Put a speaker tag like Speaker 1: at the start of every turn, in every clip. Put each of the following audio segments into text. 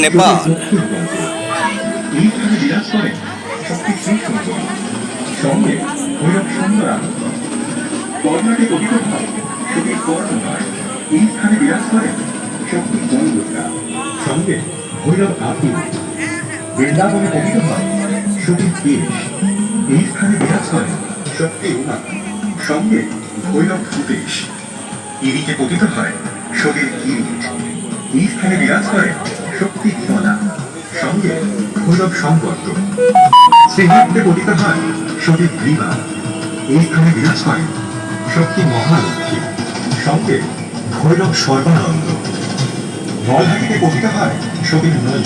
Speaker 1: নেপাল
Speaker 2: সঙ্গে ভৈরব কর্ণাটে কথিত হয় সতীর কর্ণ নয় এইখানে বিরাজ শক্তি জয়দুর্গা সঙ্গে ভৈরব বৃন্দাবনে ভূতেশ ইরিতে পতিত হয় সতীর এই স্থানে বিরাজ করেন শক্তি সঙ্গে ভৈরব সম্পর্ক শ্রীহীতে পতিত হয় সতীর গ্রীবা এই স্থানে বিরাজ করেন শক্তি মহালক্ষ্মী। সঙ্গে ভৈরব সর্বানন্দ। নলহাটিতে পতিত হয় সতীর নৈ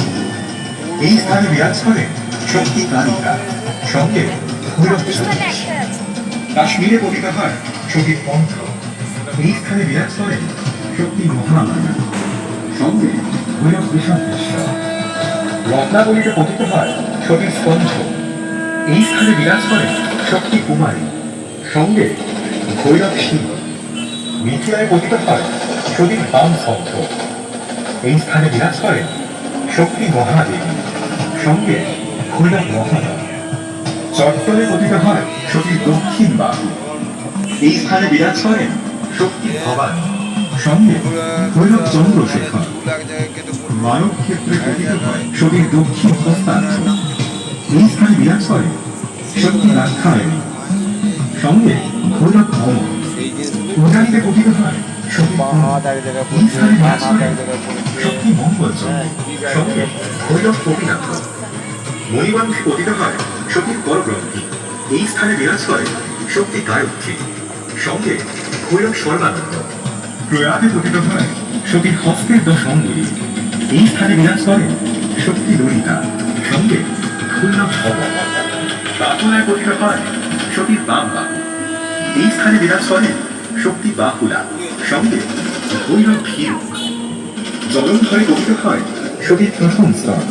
Speaker 2: এই স্থানে বিরাজ করেন শক্তি কালিকা। সঙ্গে ভৈরব কাশ্মীরে পতিত হয় সতীর পন্থ এই স্থানে বিরাজ করেন শক্তি মহামায়া সঙ্গে ভৈরব বিষাদেশ্বর রত্নাবলীতে পতিত হয় সতীর স্কন্ধ এই স্থানে বিরাজ করেন শক্তি কুমারী। সঙ্গে ভৈরব শিব মিথিলায় পতিত হয় সতীর বাম স্কন্ধ এই স্থানে বিরাজ করেন শক্তি মহাদেবী। সঙ্গে ভৈরব মহাদেব। চট্টলে পতিত হয় সতীর দক্ষিণ বাহু। এই স্থানে বিরাজ করেন শক্তি ভবানী। সঙ্গে ভৈরব চন্দ্রশেখর মানব ক্ষেত্রে পতিত হয় সতীর দক্ষিণ হস্তার্থ এই স্থানে বিরাজ করেন শক্তি রাক্ষায়ণী সঙ্গে ভৈরব মম উদানিতে পতিত হয় এই স্থানে বিরাজ করে শক্তি গায়ত্রী। সঙ্গে ভৈরব সর্বানন্দ। প্রয়াতে পতিত হয়। সতীর হস্তের দশ এই স্থানে বিরাজ করে শক্তি ললিতা। সঙ্গে ভৈরব ভব। বাকুলায় পতিত হয় সতীর বাম বাহু এই স্থানে বিরাজ করে শক্তি বাকুলা সঙ্গে ভৈরব ভীরু। জলন্ধরে পতিত হয় সতীর প্রথম স্তর।